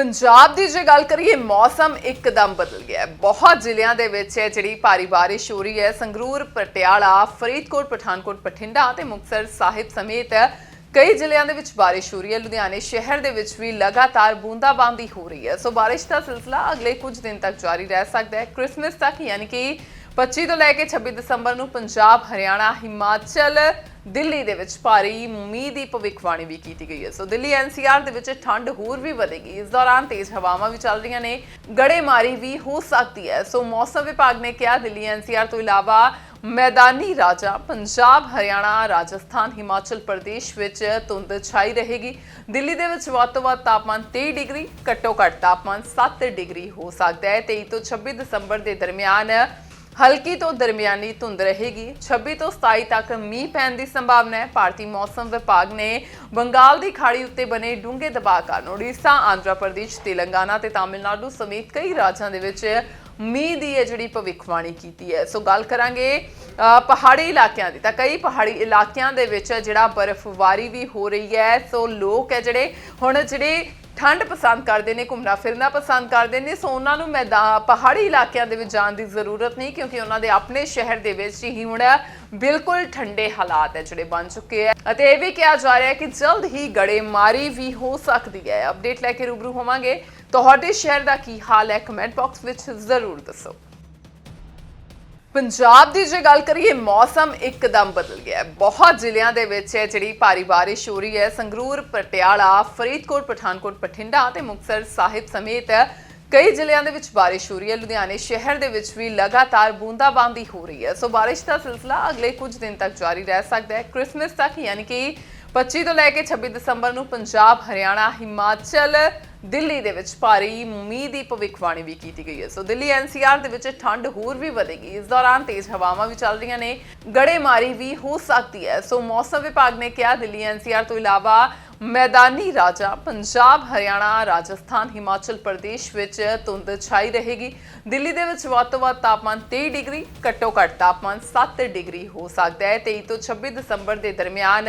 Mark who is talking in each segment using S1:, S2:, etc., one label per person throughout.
S1: ਪੰਜਾਬ ਦੀ ਜੇ ਗੱਲ ਕਰੀਏ, ਮੌਸਮ ਇੱਕਦਮ ਬਦਲ ਗਿਆ ਹੈ। ਬਹੁਤ ਜ਼ਿਲ੍ਹਿਆਂ ਦੇ ਵਿੱਚ ਹੈ ਜਿਹੜੀ ਭਾਰੀ ਬਾਰਿਸ਼ ਹੋ ਰਹੀ ਹੈ, ਸੰਗਰੂਰ, ਪਟਿਆਲਾ, ਫਰੀਦਕੋਟ, ਪਠਾਨਕੋਟ, ਬਠਿੰਡਾ ਤੇ ਮੁਕਤਸਰ ਸਾਹਿਬ ਸਮੇਤ ਕਈ ਜ਼ਿਲ੍ਹਿਆਂ ਦੇ ਵਿੱਚ ਬਾਰਿਸ਼ ਹੋ ਰਹੀ ਹੈ। ਲੁਧਿਆਣੇ ਸ਼ਹਿਰ ਦੇ ਵਿੱਚ ਵੀ ਲਗਾਤਾਰ ਬੂੰਦਾਬਾਂਦੀ ਹੋ ਰਹੀ ਹੈ। ਸੋ ਬਾਰਿਸ਼ ਦਾ ਸਿਲਸਿਲਾ ਅਗਲੇ ਕੁਝ ਦਿਨ ਤੱਕ ਜਾਰੀ ਰਹਿ ਸਕਦਾ ਹੈ। ਕ੍ਰਿਸਮਸ ਤੱਕ ਯਾਨੀ ਕਿ 25 ਤੋਂ ਲੈ ਕੇ 26 ਦਸੰਬਰ ਨੂੰ ਪੰਜਾਬ, ਹਰਿਆਣਾ, ਹਿਮਾਚਲ, ਦਿੱਲੀ ਦੇ ਵਿੱਚ ਭਾਰੀ ਮੀਂਹ ਦੀ ਭਵਿੱਖਬਾਣੀ ਵੀ ਕੀਤੀ ਗਈ ਹੈ। ਸੋ ਦਿੱਲੀ ਐਨਸੀਆਰ ਦੇ ਵਿੱਚ ਠੰਡ ਹੋਰ ਵੀ ਵਧੇਗੀ। ਇਸ ਦੌਰਾਨ ਤੇਜ਼ ਹਵਾਵਾਂ ਵੀ ਚੱਲ ਰਹੀਆਂ ਨੇ, ਗੜੇਮਾਰੀ ਵੀ ਹੋ ਸਕਦੀ ਹੈ। ਸੋ ਮੌਸਮ ਵਿਭਾਗ ਨੇ ਕਿਹਾ, ਦਿੱਲੀ ਐਨਸੀਆਰ ਤੋਂ ਇਲਾਵਾ ਮੈਦਾਨੀ ਰਾਜਾ, ਪੰਜਾਬ, ਹਰਿਆਣਾ, ਰਾਜਸਥਾਨ, ਹਿਮਾਚਲ ਪ੍ਰਦੇਸ਼ ਵਿੱਚ ਧੁੰਦ ਛਾਈ ਰਹੇਗੀ। ਦਿੱਲੀ ਦੇ ਵਿੱਚ ਵੱਧ ਤੋਂ ਵੱਧ ਤਾਪਮਾਨ 23 ਡਿਗਰੀ, ਘੱਟੋ ਘੱਟ ਤਾਪਮਾਨ 7 ਡਿਗਰੀ ਹੋ ਸਕਦਾ ਹੈ। 23 ਤੋਂ 26 ਦਸੰਬਰ ਦੇ ਦਰਮਿਆਨ ਹਲਕੀ ਤੋਂ ਦਰਮਿਆਨੀ ਧੁੰਦ ਰਹੇਗੀ। 26 ਤੋਂ 27 ਤੱਕ ਮੀਂਹ ਪੈਣ ਦੀ ਸੰਭਾਵਨਾ ਹੈ। ਭਾਰਤੀ ਮੌਸਮ ਵਿਭਾਗ ਨੇ ਬੰਗਾਲ ਦੀ ਖਾੜੀ ਉੱਤੇ ਬਣੇ ਡੂੰਘੇ ਦਬਾਅ ਕਾਰਨ ਓਡੀਸ਼ਾ ਆਂਧਰਾ ਪ੍ਰਦੇਸ਼, ਤੇਲੰਗਾਨਾ ਤੇ ਤਾਮਿਲਨਾਡੂ ਸਮੇਤ ਕਈ ਰਾਜਾਂ ਦੇ ਵਿੱਚ ਮੀਂਹ ਦੀ ਹੈ ਜਿਹੜੀ ਭਵਿੱਖਬਾਣੀ ਕੀਤੀ ਹੈ। ਸੋ ਗੱਲ ਕਰਾਂਗੇ ਪਹਾੜੀ ਇਲਾਕਿਆਂ ਦੀ। ਤਾਂ ਕਈ ਪਹਾੜੀ ਇਲਾਕਿਆਂ ਦੇ ਵਿੱਚ ਜਿਹੜਾ ਬਰਫ਼ਬਾਰੀ ਵੀ ਹੋ ਰਹੀ ਹੈ। ਸੋ ਲੋਕ ਹੈ ਜਿਹੜੇ, ਹੁਣ ਜਿਹੜੇ ਠੰਡ ਪਸੰਦ ਕਰਦੇ ਨੇ, ਘੁੰਮਣਾ ਫਿਰਨਾ ਪਸੰਦ ਕਰਦੇ ਨੇ, ਸੋ ਉਹਨਾਂ ਨੂੰ ਮੈਦਾਨ ਪਹਾੜੀ ਇਲਾਕਿਆਂ ਦੇ ਵਿੱਚ ਜਾਣ ਦੀ ਜ਼ਰੂਰਤ ਨਹੀਂ, ਕਿਉਂਕਿ ਉਹਨਾਂ ਦੇ ਆਪਣੇ ਸ਼ਹਿਰ ਦੇ ਵਿੱਚ ਹੀ ਹੁਣ ਬਿਲਕੁਲ ਠੰਡੇ ਹਾਲਾਤ ਹੈ ਜਿਹੜੇ ਬਣ ਚੁੱਕੇ ਹੈ। ਅਤੇ ਇਹ ਵੀ ਕਿਹਾ ਜਾ ਰਿਹਾ ਹੈ ਕਿ ਜਲਦ ਹੀ ਗੜੇਮਾਰੀ ਵੀ ਹੋ ਸਕਦੀ ਹੈ। ਅਪਡੇਟ ਲੈ ਕੇ ਰੂਬਰੂ ਹੋਵਾਂਗੇ। ਤੁਹਾਡੇ ਸ਼ਹਿਰ ਦਾ ਕੀ ਹਾਲ ਹੈ? ਕਮੈਂਟ ਬਾਕਸ ਵਿੱਚ ਜ਼ਰੂਰ ਦੱਸੋ। ਪੰਜਾਬ ਦੀ ਜੇ ਗੱਲ ਕਰੀਏ, ਮੌਸਮ ਇੱਕਦਮ ਬਦਲ ਗਿਆ ਬਹੁਤ ਜ਼ਿਲ੍ਹਿਆਂ ਦੇ ਵਿੱਚ ਹੈ ਜਿਹੜੀ ਭਾਰੀ ਬਾਰਿਸ਼ ਹੋ ਰਹੀ ਹੈ, ਸੰਗਰੂਰ, ਪਟਿਆਲਾ, ਫਰੀਦਕੋਟ, ਪਠਾਨਕੋਟ, ਬਠਿੰਡਾ ਤੇ ਮੁਕਤਸਰ ਸਾਹਿਬ ਸਮੇਤ ਕਈ ਜ਼ਿਲ੍ਹਿਆਂ ਦੇ ਵਿੱਚ ਬਾਰਿਸ਼ ਹੋ ਰਹੀ ਹੈ। ਲੁਧਿਆਣੇ ਸ਼ਹਿਰ ਦੇ ਵਿੱਚ ਵੀ ਲਗਾਤਾਰ ਬੂੰਦਾਬਾਂਦੀ ਹੋ ਰਹੀ ਹੈ। ਸੋ ਬਾਰਿਸ਼ ਦਾ ਸਿਲਸਿਲਾ ਅਗਲੇ ਕੁਝ ਦਿਨ ਤੱਕ ਜਾਰੀ ਰਹਿ ਸਕਦਾ ਹੈ। ਕ੍ਰਿਸਮਸ ਤੱਕ ਯਾਨੀ ਕਿ 25 ਤੋਂ ਲੈ ਕੇ 26 ਦਸੰਬਰ ਨੂੰ ਪੰਜਾਬ, ਹਰਿਆਣਾ, ਹਿਮਾਚਲ ਦਿੱਲੀ ਦੇ ਵਿੱਚ ਭਾਰੀ ਮੀਂਹ ਦੀ ਭਵਿੱਖਬਾਣੀ ਵੀ ਕੀਤੀ ਗਈ ਹੈ। ਸੋ ਦਿੱਲੀ ਐਨਸੀਆਰ ਦੇ ਵਿੱਚ ਠੰਡ ਹੋਰ ਵੀ ਵਧੇਗੀ। ਇਸ ਦੌਰਾਨ ਤੇਜ਼ ਹਵਾਵਾਂ ਵੀ ਚੱਲ ਰਹੀਆਂ ਨੇ। ਗੜੇਮਾਰੀ ਵੀ ਹੋ ਸਕਦੀ ਹੈ। ਸੋ ਮੌਸਮ ਵਿਭਾਗ ਨੇ ਕਿਹਾ, ਦਿੱਲੀ ਐਨਸੀਆਰ ਤੋਂ ਇਲਾਵਾ ਮੈਦਾਨੀ ਰਾਜਾ, ਪੰਜਾਬ, ਹਰਿਆਣਾ, ਰਾਜਸਥਾਨ, ਹਿਮਾਚਲ ਪ੍ਰਦੇਸ਼ ਵਿੱਚ ਧੁੰਦ ਛਾਈ ਰਹੇਗੀ। ਦਿੱਲੀ ਦੇ ਵਿੱਚ ਵੱਧ ਤੋਂ ਵੱਧ ਤਾਪਮਾਨ 23 ਡਿਗਰੀ, ਘੱਟੋ ਘੱਟ ਤਾਪਮਾਨ 7 ਡਿਗਰੀ ਹੋ ਸਕਦਾ ਹੈ। 23 ਤੋਂ 26 ਦਸੰਬਰ ਦੇ ਦਰਮਿਆਨ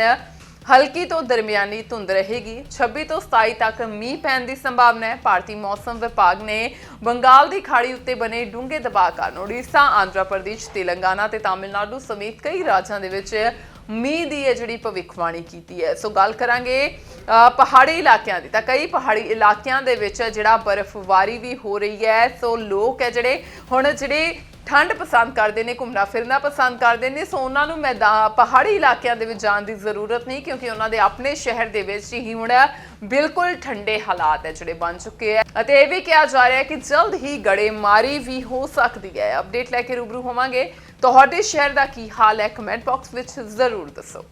S1: ਹਲਕੀ ਤੋਂ ਦਰਮਿਆਨੀ ਧੁੰਦ ਰਹੇਗੀ। 26 ਤੋਂ 27 ਤੱਕ ਮੀਂਹ ਪੈਣ ਦੀ ਸੰਭਾਵਨਾ ਹੈ। ਭਾਰਤੀ ਮੌਸਮ ਵਿਭਾਗ ਨੇ ਬੰਗਾਲ ਦੀ ਖਾੜੀ ਉੱਤੇ ਬਣੇ ਡੂੰਘੇ ਦਬਾਅ ਕਾਰਨ ਓਡੀਸ਼ਾ ਆਂਧਰਾ ਪ੍ਰਦੇਸ਼, ਤੇਲੰਗਾਨਾ ਤੇ ਤਾਮਿਲਨਾਡੂ ਸਮੇਤ ਕਈ ਰਾਜਾਂ ਦੇ ਵਿੱਚ ਮੀਂਹ ਦੀ ਹੈ ਜਿਹੜੀ ਭਵਿੱਖਬਾਣੀ ਕੀਤੀ ਹੈ। ਸੋ ਗੱਲ ਕਰਾਂਗੇ ਪਹਾੜੀ ਇਲਾਕਿਆਂ ਦੀ। ਤਾਂ ਕਈ ਪਹਾੜੀ ਇਲਾਕਿਆਂ ਦੇ ਵਿੱਚ ਜਿਹੜਾ ਬਰਫ਼ਬਾਰੀ ਵੀ ਹੋ ਰਹੀ ਹੈ। ਸੋ ਲੋਕ ਹੈ ਜਿਹੜੇ, ਹੁਣ ਜਿਹੜੇ ਠੰਡ ਪਸੰਦ ਕਰਦੇ ਨੇ, ਘੁੰਮਣਾ ਫਿਰਨਾ ਪਸੰਦ ਕਰਦੇ ਨੇ, ਸੋ ਉਹਨਾਂ ਨੂੰ ਮੈਦਾਨ, ਪਹਾੜੀ ਇਲਾਕਿਆਂ ਦੇ ਵਿੱਚ ਜਾਣ ਦੀ ਜ਼ਰੂਰਤ ਨਹੀਂ, ਕਿਉਂਕਿ ਉਹਨਾਂ ਦੇ ਆਪਣੇ ਸ਼ਹਿਰ ਦੇ ਵਿੱਚ ਹੀ ਹੁਣ ਬਿਲਕੁਲ ਠੰਡੇ ਹਾਲਾਤ ਹੈ ਜਿਹੜੇ ਬਣ ਚੁੱਕੇ ਹੈ। ਅਤੇ ਇਹ ਵੀ ਕਿਹਾ ਜਾ ਰਿਹਾ ਹੈ ਕਿ ਜਲਦ ਹੀ ਗੜੇਮਾਰੀ ਵੀ ਹੋ ਸਕਦੀ ਹੈ। ਅਪਡੇਟ ਲੈ ਕੇ ਰੂਬਰੂ ਹੋਵਾਂਗੇ। ਤੁਹਾਡੇ ਸ਼ਹਿਰ ਦਾ ਕੀ ਹਾਲ ਹੈ? ਕਮੈਂਟ ਬਾਕਸ ਵਿੱਚ ਜ਼ਰੂਰ ਦੱਸੋ।